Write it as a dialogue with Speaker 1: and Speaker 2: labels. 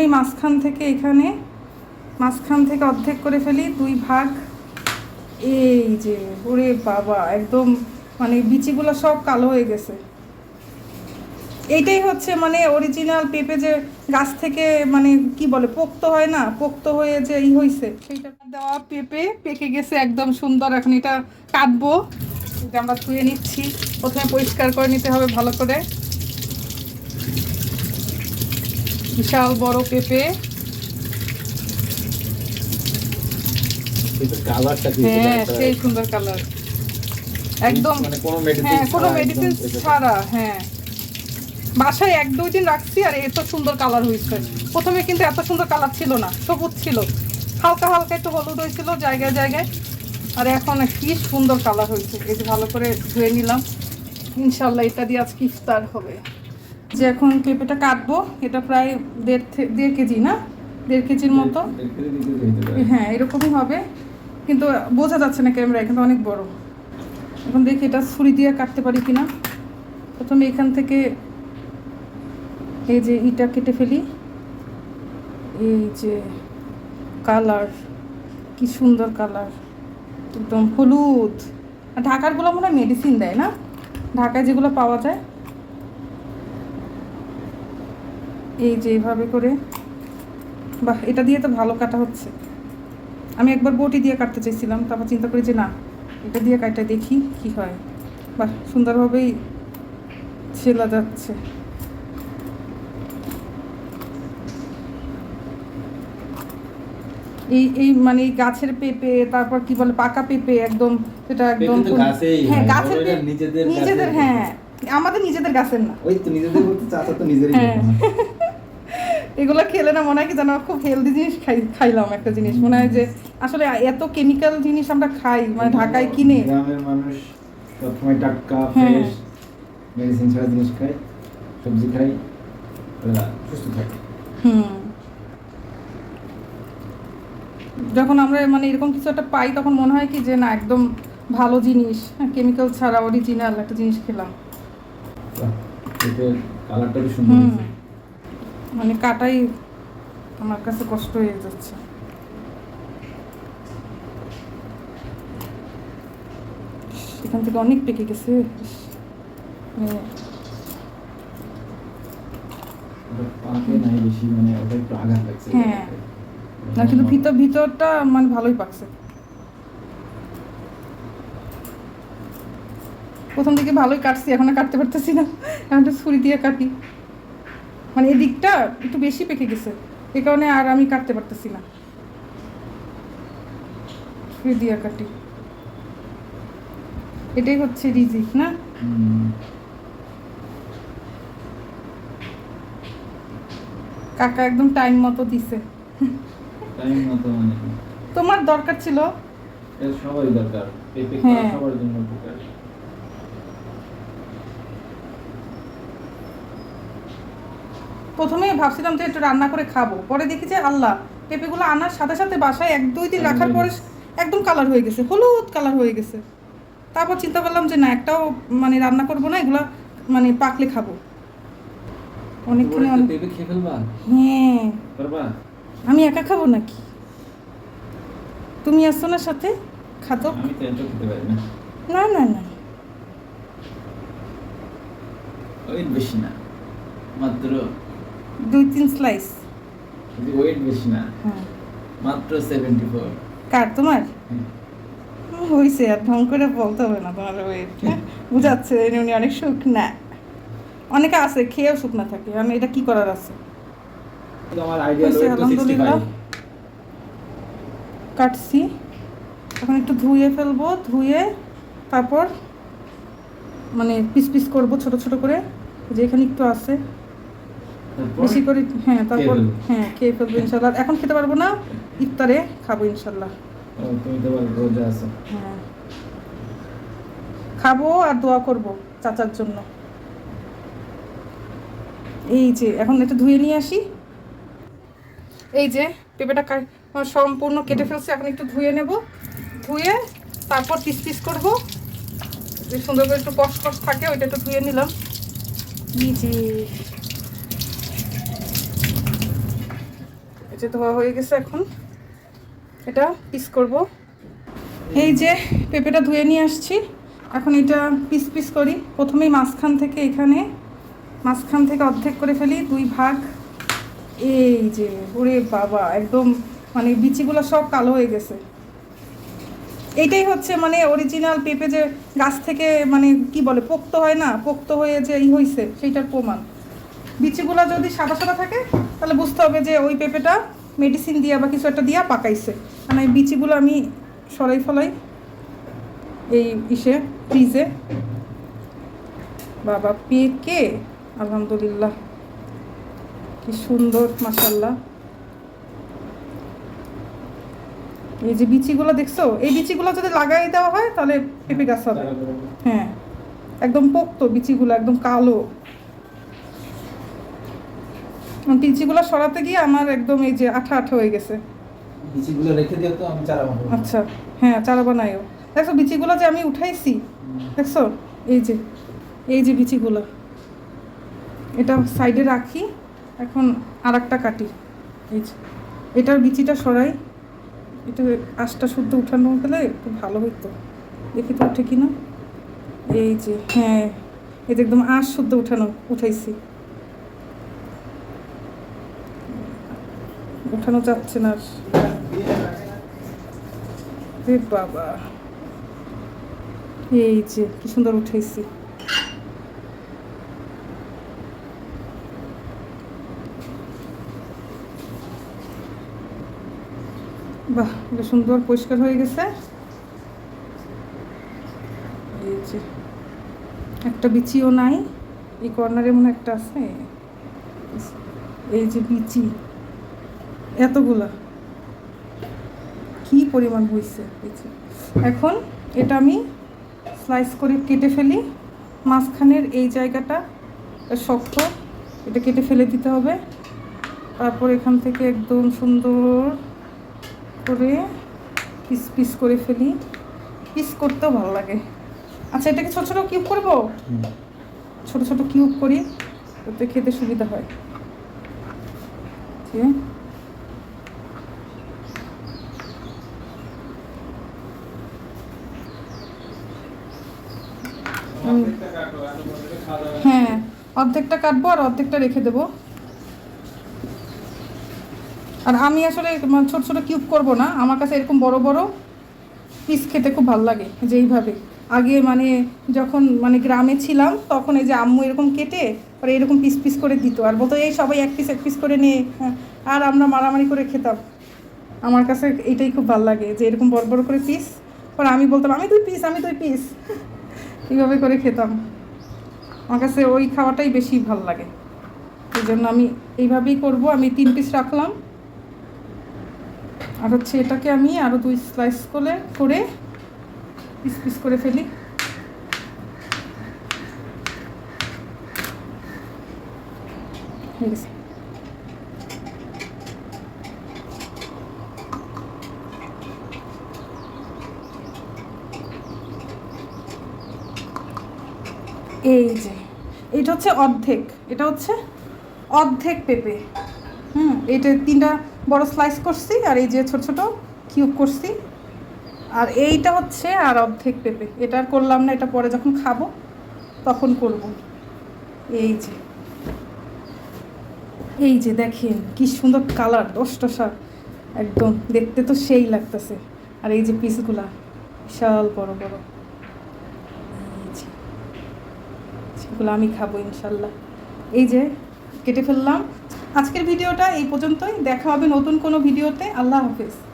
Speaker 1: প্রথমেই মাঝখান থেকে এখানে, মাঝখান থেকে অর্ধেক করে ফেলি, দুই ভাগ। এই যে, ওরে বাবা, একদম মানে বিচিগুলো সব কালো হয়ে গেছে। এইটাই হচ্ছে মানে অরিজিনাল পেঁপে যে গাছ থেকে মানে কি বলে, পোক্ত হয় না, পোক্ত হয়ে যে ই হয়েছে সেইটা দেওয়া পেঁপে পেকে গেছে একদম সুন্দর, এখন এটা কাটবো। আমরা ধুয়ে নিচ্ছি, প্রথমে পরিষ্কার করে নিতে হবে ভালো করে। বিশাল বড় পেঁপে। হ্যাঁ সেই সুন্দর কালার। একদম
Speaker 2: মানে
Speaker 1: হ্যাঁ কোনো মেডিসিন ছাড়া হ্যাঁ। বাসায় এক দুই দিন রাখছি আর এত সুন্দর কালার হয়েছে। প্রথমে কিন্তু এত সুন্দর কালার ছিল না সবুজ ছিল। হালকা হালকা একটু হলুদ হয়েছিল জায়গায় জায়গায়। আর এখন কি সুন্দর কালার হয়েছে। এই যে ভালো করে ধুয়ে নিলাম। ইনশাল্লাহ এটা দিয়ে আজকে ইফতার হবে। যে এখন পেঁপেটা কাটবো এটা প্রায় দেড় দেড় কেজি না? দেড় কেজির মতো? হ্যাঁ এরকমই হবে। কিন্তু বোঝা যাচ্ছে না ক্যামেরায় কিন্তু অনেক বড়। এখন দেখি এটা ছুরি দিয়ে কাটতে পারি কিনা। প্রথমে এখান থেকে এই যে ইটা কেটে ফেলি। এই যে কালার কি সুন্দর কালার। একদম হলুদ। আর ঢাকারগুলো মনে হয় মেডিসিন দেয় না? ঢাকায় যেগুলো পাওয়া যায় এই যে এইভাবে করে বাহ এটা দিয়ে তো ভালো কাটা হচ্ছে। আমি একবার বটি দিয়ে কাটতে চাইছিলাম তারপর চিন্তা করি যে না এটা দিয়ে কাটা দেখি কি হয়। বাহ সুন্দরভাবেই ছেলা যাচ্ছে। এই এই মানে গাছের পেঁপে তারপর কি বলে পাকা পেঁপে একদম সেটা একদম হ্যাঁ গাছের
Speaker 2: নিজেদের
Speaker 1: নিজেদের হ্যাঁ আমাদের নিজেদের গাছের না।
Speaker 2: ওই তো নিজেদের বলতে চাচা তো নিজেরই
Speaker 1: হ্যাঁ। এগুলো খেলে না মনে হয় কি যেন খুব হেলদি জিনিস খাই খাইলাম একটা জিনিস। মনে হয় যে আসলে এত কেমিক্যাল জিনিস আমরা খাই মানে ঢাকায় কিনে।
Speaker 2: গ্রামের মানুষ সবসময় টাটকা। ফ্রেশ মেডিসিন ছাড়া জিনিস খায় সবজি ওরা সুস্থ থাকে।
Speaker 1: হুম। যখন আমরা মানে এরকম কিছু একটা পাই তখন মনে হয় কি যে না একদম ভালো জিনিস কেমিক্যাল ছাড়া অরিজিনাল একটা জিনিস খেলাম।
Speaker 2: কালারটা সুন্দর।
Speaker 1: মানে কাটাই আমার কাছে কষ্ট হয়ে যাচ্ছে। এখান থেকে অনেক পেকে গেছে। মানে
Speaker 2: মানে
Speaker 1: হ্যাঁ। না কিন্তু ভিতর ভিতরটা মানে ভালোই পাকছে। প্রথম দিকে ভালোই কাটছি এখন কাটতে পারতেছি না। এখন ছুরি দিয়ে কাটি। মানে এদিকটা একটু বেশি পেকে গেছে। এই কারণে আর আমি কাটতে পারতেছি না। ছুরি দিয়ে কাটি। এটাই হচ্ছে রিজিক না? কাকা একদম টাইম মতো দিছে।
Speaker 2: টাইম মতো মানে।
Speaker 1: তোমার দরকার ছিল?
Speaker 2: দরকার।
Speaker 1: হ্যাঁ।
Speaker 2: সবার জন্য উপকার।
Speaker 1: প্রথমে ভাবছিলাম যে একটু রান্না করে খাব। পরে দেখি যে আল্লাহ পেঁপেগুলো আনার সাথে সাথে বাসায় এক দুই দিন রাখার পরে একদম কালার হয়ে গেছে হলুদ কালার হয়ে গেছে। তারপর চিন্তা করলাম যে না একটাও মানে রান্না করব না এগুলা মানে পাকলে খাব। অনেকক্ষণ হ্যাঁ। আমি একা খাব নাকি? তুমি আসছো না সাথে? খাতো?
Speaker 2: না।
Speaker 1: না না না।
Speaker 2: বেশি না। মাত্র
Speaker 1: দুই তিন স্লাইস
Speaker 2: ওয়েট বেশি না।
Speaker 1: হ্যাঁ।
Speaker 2: মাত্র সেভেন্টি ফোর
Speaker 1: কার তোমার? হয়েছে আর ঢং করে বলতে হবে না তোমার ওয়েট বুঝাচ্ছে এনে উনি অনেক সুখ না। অনেকে আছে খেয়েও সুখ না থাকে আমি এটা কি করার আছে?
Speaker 2: আমার আইডিয়াল
Speaker 1: হয়েছে,
Speaker 2: ওয়েট তো সিক্সটি
Speaker 1: আলহামদুলিল্লাহ। কাটছি। এখন একটু ধুয়ে ফেলব ধুয়ে তারপর মানে পিস পিস করব ছোট ছোট করে। যে এখানে একটু আছে। বেশি করে হ্যাঁ তারপর হ্যাঁ খেয়ে ফেলব ইনশাল্লাহ এখন খেতে পারব না ইফতারে খাব ইনশাল্লাহ হ্যাঁ। খাব আর দোয়া করব চাচার জন্য। এই যে এখন এটা ধুয়ে নিয়ে আসি। এই যে পেঁপেটা সম্পূর্ণ কেটে ফেলছি এখন একটু ধুয়ে নেব। ধুয়ে তারপর পিস পিস করব সুন্দর করে একটু কষ কষ থাকে ওইটা একটু ধুয়ে নিলাম। এই যে যে ধোয়া হয়ে গেছে এখন, এটা পিস করব। এই যে পেঁপেটা ধুয়ে নিয়ে আসছি, এখন এটা পিস পিস করি। প্রথমেই মাঝখান থেকে এখানে, মাঝখান থেকে অর্ধেক করে ফেলি, দুই ভাগ। এই যে, ওরে বাবা, একদম মানে বিচিগুলো সব কালো হয়ে গেছে। এইটাই হচ্ছে মানে অরিজিনাল পেঁপে যে গাছ থেকে মানে কি বলে, পোক্ত হয় না, পোক্ত হয়ে যে ই হয়েছে সেইটার প্রমাণ। বিচিগুলো যদি সাদা সাদা থাকে তাহলে বুঝতে হবে যে ওই পেঁপেটা মেডিসিন দিয়া বা কিছু একটা দিয়া পাকাইছে। কারণ এই বিচিগুলো আমি সরাই ফলাই এই ইসে ফ্রিজে। বাবা পেকে আলহামদুলিল্লাহ। কি সুন্দর মাসাল্লাহ এই যে বিচিগুলো দেখছ এই বিচিগুলো যদি লাগাই দেওয়া হয় তাহলে পেঁপে গাছ হবে। হ্যাঁ একদম পোক্ত বিচিগুলো একদম কালো। বিচিগুলো সরাতে গিয়ে আমার একদম এই যে আঠা আঠা হয়ে গেছে।
Speaker 3: বিচিগুলো রেখে দিও তো আমি চারা বানাবো।
Speaker 1: আচ্ছা হ্যাঁ চারা বানাইও দেখছ বিচিগুলো যে আমি উঠাইছি দেখছ? এই যে এই যে বিচিগুলো এটা সাইডে রাখি এখন আর একটা কাটি। এই যে এটার বিচিটা সরাই। এটা আঁশটা শুদ্ধ উঠানো গেলে একটু ভালো হইতো। দেখি তো উঠে কিনা। এই যে হ্যাঁ এই যে একদম আঁশ শুদ্ধ উঠানো উঠাইছি। উঠানো যাচ্ছে না রে বাবা। এই যে, কি সুন্দর উঠেছি। বাহ এটা সুন্দর, পরিষ্কার হয়ে গেছে। এই যে, একটা বিচিও নাই। এই কর্নারে মনে একটা আছে। এই যে বিচি। এতগুলা। কি পরিমাণ হয়েছে এখন এটা আমি স্লাইস করে কেটে ফেলি। মাঝখানের এই জায়গাটা শক্ত এটা কেটে ফেলে দিতে হবে। তারপর এখান থেকে একদম সুন্দর করে পিস পিস করে ফেলি। পিস করতেও ভালো লাগে। আচ্ছা এটাকে ছোটো ছোটো কিউব করব? ছোট ছোট কিউব করি ওতে খেতে সুবিধা হয়। ঠিক আছে? হ্যাঁ অর্ধেকটা কাটবো আর অর্ধেকটা রেখে দেবো। আর আমি আসলে ছোট ছোট কিউব করব না আমার কাছে এরকম বড় বড় পিস খেতে খুব ভালো লাগে যে এইভাবে। আগে মানে যখন মানে গ্রামে ছিলাম তখন এই যে আম্মু এরকম কেটে পরে এরকম পিস পিস করে দিত। আর বলতো এই সবাই এক পিস এক পিস করে নিয়ে হ্যাঁ, আর আমরা মারামারি করে খেতাম। আমার কাছে এটাই খুব ভালো লাগে যে এরকম বড় বড় করে পিস পরে আমি বলতাম আমি দুই পিস আমি দুই পিস এইভাবে করে খেতাম। আমার কাছে ওই খাওয়াটাই বেশি ভালো লাগে। এই জন্য আমি এইভাবেই করব। আমি তিন পিস রাখলাম। আর হচ্ছে এটাকে আমি আরও দুই স্লাইস করে করে পিস পিস করে ফেলি। হয়ে গেছে। এই যে, এটা হচ্ছে অর্ধেক, এটা হচ্ছে অর্ধেক পেঁপে। হুম এইটা তিনটা বড় স্লাইস করছি আর এই যে ছোট ছোট কিউব করছি। আর এইটা হচ্ছে আর অর্ধেক পেঁপে। এটা আর করলাম না, এটা পরে যখন খাব, তখন করব। এই যে এই যে দেখেন, কি সুন্দর কালার দশটসা একদম দেখতে তো সেই লাগতেছে। আর এই যে পিসগুলা বিশাল বড় বড় এই যে সেগুলো আমি খাব ইনশাল্লাহ। এই যে, কেটে ফেললাম। আজকের ভিডিওটা এই পর্যন্তই। দেখা হবে নতুন কোনো ভিডিওতে। আল্লাহ হাফেজ।